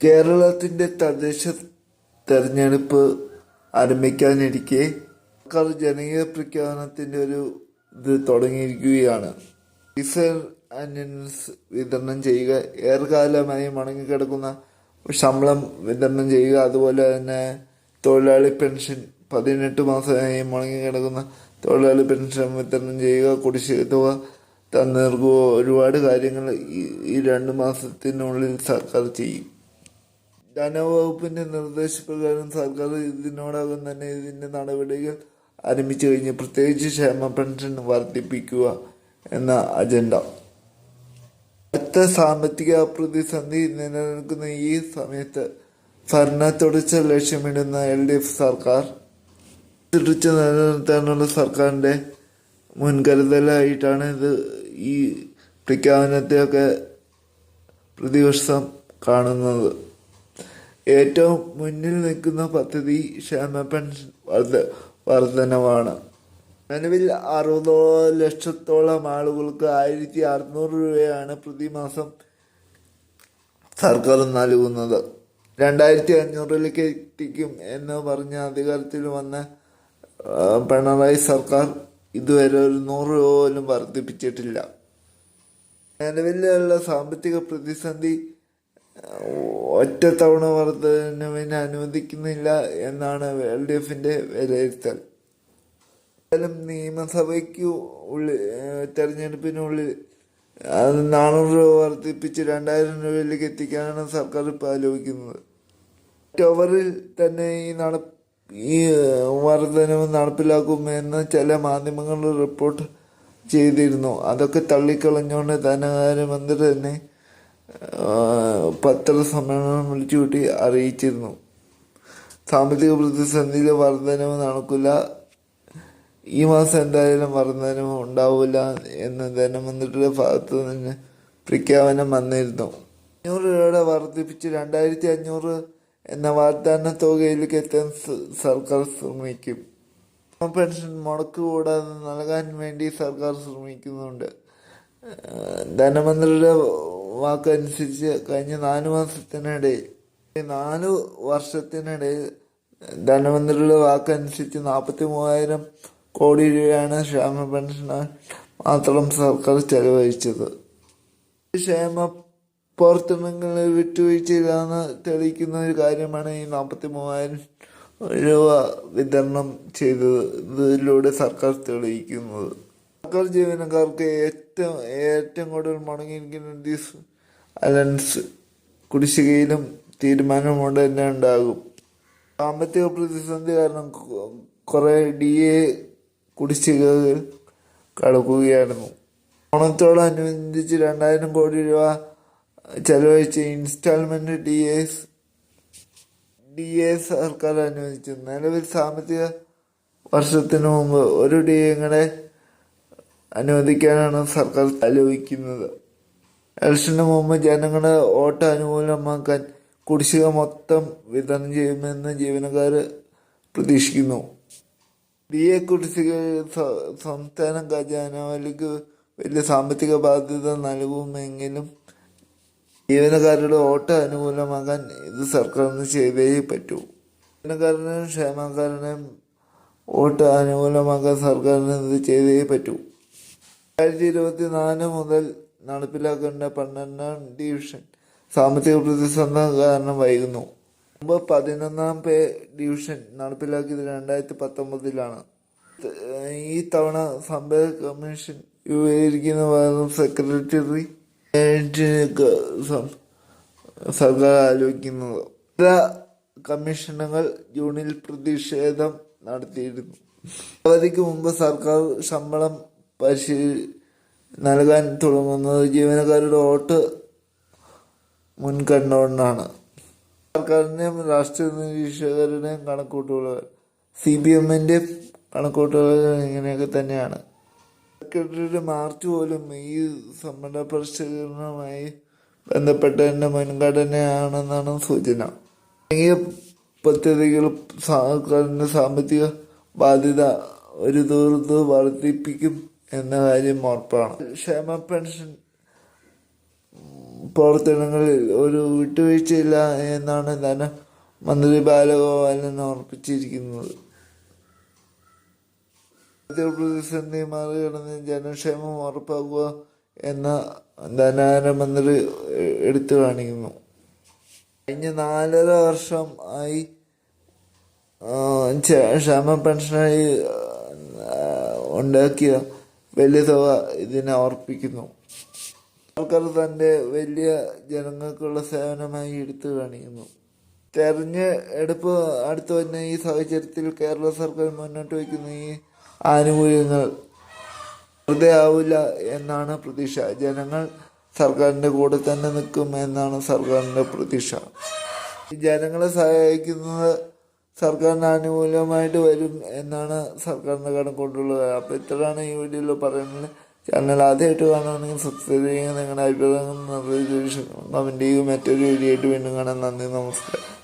കേരളത്തിന്റെ തദ്ദേശ തെരഞ്ഞെടുപ്പ് ആരംഭിക്കാനിരിക്കെ സർക്കാർ ജനകീയ പ്രഖ്യാപനത്തിന്റെ ഒരു ഇത് തുടങ്ങിയിരിക്കുകയാണ്. ഡിസൽ അന്യൻസ് വിതരണം ചെയ്യുക ഏറെക്കാലമായി മടങ്ങിക്കിടക്കുന്ന ശമ്പളം വിതരണം ചെയ്യുക അതുപോലെ തന്നെ തൊഴിലാളി പെൻഷൻ പതിനെട്ട് മാസമായി മുടങ്ങിക്കിടക്കുന്ന തൊഴിലാളി പെൻഷൻ വിതരണം ചെയ്യുക കുടിശ്ശിക തുക തന്നിർക്കുക ഒരുപാട് കാര്യങ്ങൾ ഈ രണ്ട് മാസത്തിനുള്ളിൽ സർക്കാർ ചെയ്യും. ധനവകുപ്പിന്റെ നിർദ്ദേശപ്രകാരം സർക്കാർ ഇതിനോടകം തന്നെ ഇതിന്റെ നടപടികൾ ആരംഭിച്ചു കഴിഞ്ഞ്. പ്രത്യേകിച്ച് ക്ഷേമ പെൻഷൻ വർദ്ധിപ്പിക്കുക എന്ന അജണ്ട. അടുത്ത സാമ്പത്തിക പ്രതിസന്ധി നിലനിൽക്കുന്ന ഈ സമയത്ത് ഭരണ തുടച്ച ലക്ഷ്യമിടുന്ന എൽ ഡി എഫ് സർക്കാർ തുടച്ച് നിലനിർത്താനുള്ള സർക്കാരിന്റെ മുൻകരുതലായിട്ടാണ് ഇത് ഈ പ്രഖ്യാപനത്തെയൊക്കെ പ്രതിവർഷം കാണുന്നത്. ഏറ്റവും മുന്നിൽ നിൽക്കുന്ന പദ്ധതി ക്ഷേമ പെൻഷൻ വർധ വർധനവാണ്. നിലവിൽ അറുപതോ ലക്ഷത്തോളം ആളുകൾക്ക് ആയിരത്തി അറുന്നൂറ് രൂപയാണ് പ്രതിമാസം സർക്കാർ നൽകുന്നത്. രണ്ടായിരത്തി അഞ്ഞൂറിലേക്ക് എത്തിക്കും എന്ന് പറഞ്ഞ അധികാരത്തിൽ വന്ന പിണറായി സർക്കാർ ഇതുവരെ ഒരു നൂറ് രൂപ പോലും വർദ്ധിപ്പിച്ചിട്ടില്ല. നിലവിലുള്ള സാമ്പത്തിക പ്രതിസന്ധി ഒറ്റത്തവണ വർധനവിന് അനുവദിക്കുന്നില്ല എന്നാണ് എൽ ഡി എഫിന്റെ വിലയിരുത്തൽ. എന്തായാലും നിയമസഭയ്ക്ക് ഉള്ളിൽ തെരഞ്ഞെടുപ്പിനുള്ളിൽ അത് നാനൂറ് രൂപ വർദ്ധിപ്പിച്ച് രണ്ടായിരം രൂപയിലേക്ക് എത്തിക്കാനാണ് സർക്കാർ ഇപ്പോൾ ആലോചിക്കുന്നത്. ഒക്ടോബറിൽ തന്നെ ഈ നട ഈ വർധനവ് നടപ്പിലാക്കുമെന്ന് ചില മാധ്യമങ്ങൾ റിപ്പോർട്ട് ചെയ്തിരുന്നു. അതൊക്കെ തള്ളിക്കളഞ്ഞുകൊണ്ട് ധനകാര്യമന്ത്രി തന്നെ പത്രസമ്മേളനം വിളിച്ചുകൂട്ടി അറിയിച്ചിരുന്നു. സാമ്പത്തിക പ്രതിസന്ധിയിലെ വർധനവ് നടക്കില്ല. ഈ മാസം എന്തായാലും വർധനവ് ഉണ്ടാവില്ല എന്ന് ധനമന്ത്രിയുടെ ഭാഗത്തു നിന്ന് പ്രഖ്യാപനം വന്നിരുന്നു. അഞ്ഞൂറ് രൂപയുടെ വർദ്ധിപ്പിച്ച് രണ്ടായിരത്തി അഞ്ഞൂറ് എന്ന വാഗ്ദാന തുകയിലേക്ക് എത്താൻ സർക്കാർ ശ്രമിക്കും. പെൻഷൻ മുടക്ക് കൂടാതെ നൽകാൻ വേണ്ടി സർക്കാർ ശ്രമിക്കുന്നുണ്ട്. ധനമന്ത്രിയുടെ വാക്കനുസരിച്ച് കഴിഞ്ഞ നാല് മാസത്തിനിടെ നാല് വർഷത്തിനിടെ ധനമന്ത്രിയുടെ വാക്കനുസരിച്ച് നാൽപ്പത്തി മൂവായിരം കോടി രൂപയാണ് ക്ഷേമ പെൻഷൻ മാത്രം സർക്കാർ ചെലവഴിച്ചത്. ക്ഷേമ പ്രവർത്തനങ്ങളിൽ വിട്ടുവീഴ്ചയില്ലാന്ന് തെളിയിക്കുന്ന ഒരു കാര്യമാണ് ഈ നാൽപ്പത്തി മൂവായിരം രൂപ വിതരണം ചെയ്തത് ഇതിലൂടെ സർക്കാർ തെളിയിക്കുന്നത്. സർക്കാർ ജീവനക്കാർക്ക് ഏറ്റവും ഏറ്റവും കൂടുതൽ മുടങ്ങിയിരിക്കുന്ന അലൻസ് കുടിശ്ശികയിലും തീരുമാനമുണ്ട് തന്നെ ഉണ്ടാകും സാമ്പത്തിക പ്രതിസന്ധി കാരണം കുറേ ഡി എ കുടിശ്ശികകൾ കടക്കുകയായിരുന്നു. ഓണത്തോടനുബന്ധിച്ച് രണ്ടായിരം കോടി രൂപ ചെലവഴിച്ച് installment D S D A സർക്കാർ അനുവദിച്ചു. നിലവിൽ സാമ്പത്തിക വർഷത്തിന് മുമ്പ് ഒരു ഡി എങ്ങനെ അനുവദിക്കാനാണ് സർക്കാർ ആലോചിക്കുന്നത്. ഇലക്ഷന് മുമ്പ് ജനങ്ങളെ വോട്ട് അനുകൂലമാക്കാൻ കുടിശ്ശിക മൊത്തം വിതരണം ചെയ്യുമെന്ന് ജീവനക്കാർ പ്രതീക്ഷിക്കുന്നു. ഡി എ കുടിശ്ശിക സംസ്ഥാന ഖജാനാവിലേക്ക് വലിയ സാമ്പത്തിക ബാധ്യത നൽകുമെങ്കിലും ജീവനക്കാരുടെ വോട്ട് അനുകൂലമാക്കാൻ ഇത് സർക്കാരിന് ചെയ്തേ പറ്റൂ. ജീവനക്കാരനെയും ക്ഷേമക്കാരനെയും വോട്ട് അനുകൂലമാക്കാൻ സർക്കാരിന് ഇത് ചെയ്തേ പറ്റൂ. രണ്ടായിരത്തി ഇരുപത്തി നാല് മുതൽ നടപ്പിലാക്കേണ്ട പന്ത്രണ്ടാം ഡിവിഷൻ. സാമ്പത്തിക പ്രതിസന്ധി കാരണം വൈകുന്നു. മുമ്പ് പതിനൊന്നാം പേ ഡിവിഷൻ നടപ്പിലാക്കിയത് രണ്ടായിരത്തി പത്തൊമ്പതിലാണ് ഈ തവണ സമ്പദ കമ്മീഷൻ രൂപീകരിക്കുന്ന പകരം സെക്രട്ടറി സർക്കാർ ആലോചിക്കുന്നത്. കമ്മീഷനുകൾ ജൂണിൽ പ്രതിഷേധം നടത്തിയിരുന്നു. അവധിക്ക് മുമ്പ് സർക്കാർ ശമ്പളം പരിശീ നൽകാൻ തുടങ്ങുന്നത് ജീവനക്കാരുടെ വോട്ട് മുൻകണ്ടുകൊണ്ടാണ് സർക്കാരിന്റെയും രാഷ്ട്രീയ നിരീക്ഷകരുടെയും കണക്കൂട്ടുകൾ സി പി എമ്മിന്റെയും കണക്കൂട്ടുകൾ ഇങ്ങനെയൊക്കെ തന്നെയാണ്. സെക്രട്ടറിയുടെ മാർച്ച് പോലും ഈ സമര പരിഷ്കരണവുമായി ബന്ധപ്പെട്ടതിന്റെ മുൻഗണനയാണെന്നാണ് സൂചന. ഈ പദ്ധതികൾ സർക്കാരിന്റെ സാമ്പത്തിക ബാധ്യത ഒരു ദൂരത്ത് വർദ്ധിപ്പിക്കും. എന്ന കാര്യം ഉറപ്പാണ്. ക്ഷേമ പെൻഷൻ പ്രവർത്തനങ്ങളിൽ ഒരു വിട്ടുവീഴ്ചയില്ല എന്നാണ് ധനമന്ത്രി ബാലഗോപാലൻ ഓർപ്പിച്ചിരിക്കുന്നത്. പ്രതിസന്ധി മറികടന്ന് ജനക്ഷേമം ഉറപ്പാക്കുക എന്ന ധനകാര്യമന്ത്രി എടുത്തു കാണിക്കുന്നു. കഴിഞ്ഞ നാലര വർഷം ആയി ക്ഷേമ പെൻഷനായി ഉണ്ടാക്കിയ വലിയ തുക ഇതിനെ ഓർപ്പിക്കുന്നു. ആൾക്കാർ തന്റെ വലിയ ജനങ്ങൾക്കുള്ള സേവനമായി എടുത്തു കാണിക്കുന്നു. തെരഞ്ഞെടുപ്പ് അടുത്തു വരുന്ന ഈ സാഹചര്യത്തിൽ കേരള സർക്കാർ മുന്നോട്ട് വയ്ക്കുന്ന ഈ ആനുകൂല്യങ്ങൾ വെറുതെ ആവില്ല എന്നാണ് പ്രതീക്ഷ. ജനങ്ങൾ സർക്കാരിന്റെ കൂടെ തന്നെ നിൽക്കും എന്നാണ് സർക്കാരിന്റെ പ്രതീക്ഷ. ജനങ്ങളെ സഹായിക്കുന്നത് സർക്കാരിന് ആനുകൂല്യമായിട്ട് വരും എന്നാണ് സർക്കാരിന്റെ കടം കൊണ്ടുള്ളത്. അപ്പോൾ ഇത്രയാണ് ഈ വീഡിയോയിൽ പറയുന്നത്. ചാനൽ ആദ്യമായിട്ട് കാണുകയാണെങ്കിൽ സബ്സ്ക്രൈബ് ചെയ്യുക. നിങ്ങളുടെ അഭിപ്രായങ്ങൾ കമന്റ് ചെയ്യുക. മറ്റൊരു വീഡിയോ ആയിട്ട് വീണ്ടും കാണാൻ നന്ദി നമസ്കാരം.